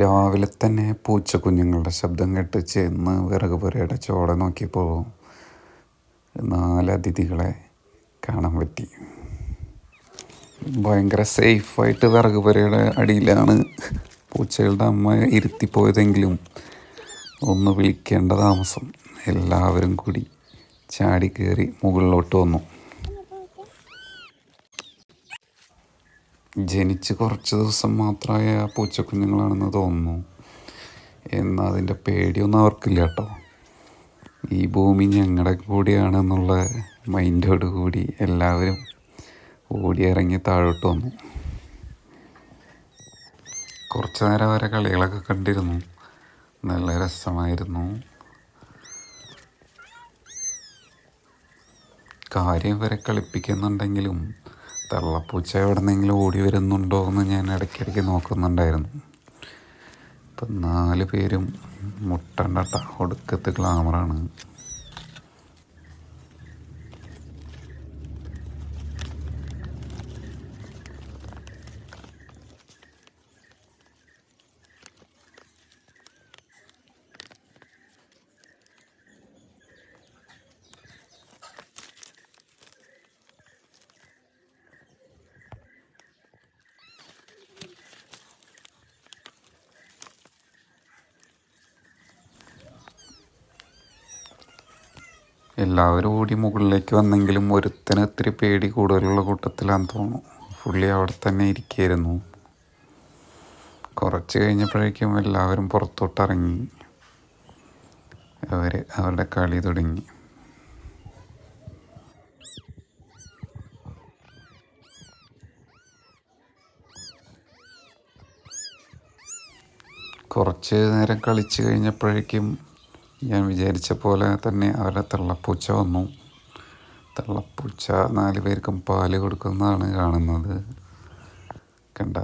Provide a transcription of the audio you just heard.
രാവിലെ തന്നെ പൂച്ചക്കുഞ്ഞുങ്ങളുടെ ശബ്ദം കേട്ട് ചെന്ന് വിറക് പുരയുടെ ചോട നോക്കിയപ്പോൾ നാല് അതിഥികളെ കാണാൻ പറ്റി. ഭയങ്കര സേഫായിട്ട് വിറക് പുരയുടെ അടിയിലാണ് പൂച്ചകളുടെ അമ്മ ഇരുത്തിപ്പോയതെങ്കിലും ഒന്ന് വിളിക്കേണ്ട താമസം. എല്ലാവരും കൂടി ചാടി കയറി മുകളിലോട്ട് വന്നു. ജനിച്ച് കുറച്ച് ദിവസം മാത്രമായ പൂച്ചക്കുഞ്ഞുങ്ങളാണെന്ന് തോന്നുന്നു. എന്നാൽ അതിന്റെ പേടിയൊന്നും അവർക്കില്ല കേട്ടോ. ഈ ഭൂമി ഞങ്ങളുടെ കൂടിയാണെന്നുള്ള മൈൻഡോട് കൂടി എല്ലാവരും ഓടിയിറങ്ങി താഴോട്ട് വന്നു. കുറച്ച് നേരം വരെ കളികളൊക്കെ കണ്ടിരുന്നു. നല്ല രസമായിരുന്നു. കാര്യം വരെ കളിപ്പിക്കുന്നുണ്ടെങ്കിലും തള്ളപ്പൂച്ച എവിടെന്നെങ്കിലും ഓടി വരുന്നുണ്ടോ എന്ന് ഞാൻ ഇടയ്ക്കിടയ്ക്ക് നോക്കുന്നുണ്ടായിരുന്നു. ഇപ്പം നാല് പേരും മുട്ടണ്ടട്ട ഒടുക്കത്ത് ഗ്ലാമറാണ് എല്ലാവരും ഓടി മുകളിലേക്ക് വന്നെങ്കിലും ഒരുത്തന് ഇത്തിരി പേടി കൂടുതലുള്ള കൂട്ടത്തിലാന്ന് തോന്നുന്നു. പുള്ളി അവിടെ തന്നെ ഇരിക്കുകയായിരുന്നു കുറച്ച് കഴിഞ്ഞപ്പോഴേക്കും എല്ലാവരും പുറത്തോട്ടിറങ്ങി അവർ അവരുടെ കളി തുടങ്ങി. കുറച്ച് നേരം കളിച്ച് കഴിഞ്ഞപ്പോഴേക്കും ഞാൻ വിചാരിച്ച പോലെ തന്നെ അവരുടെ തള്ളപ്പൂച്ച വന്നു. തള്ളപ്പൂച്ച നാല് പേർക്കും പാൽ കൊടുക്കുന്നതാണ് കാണുന്നത്. കണ്ട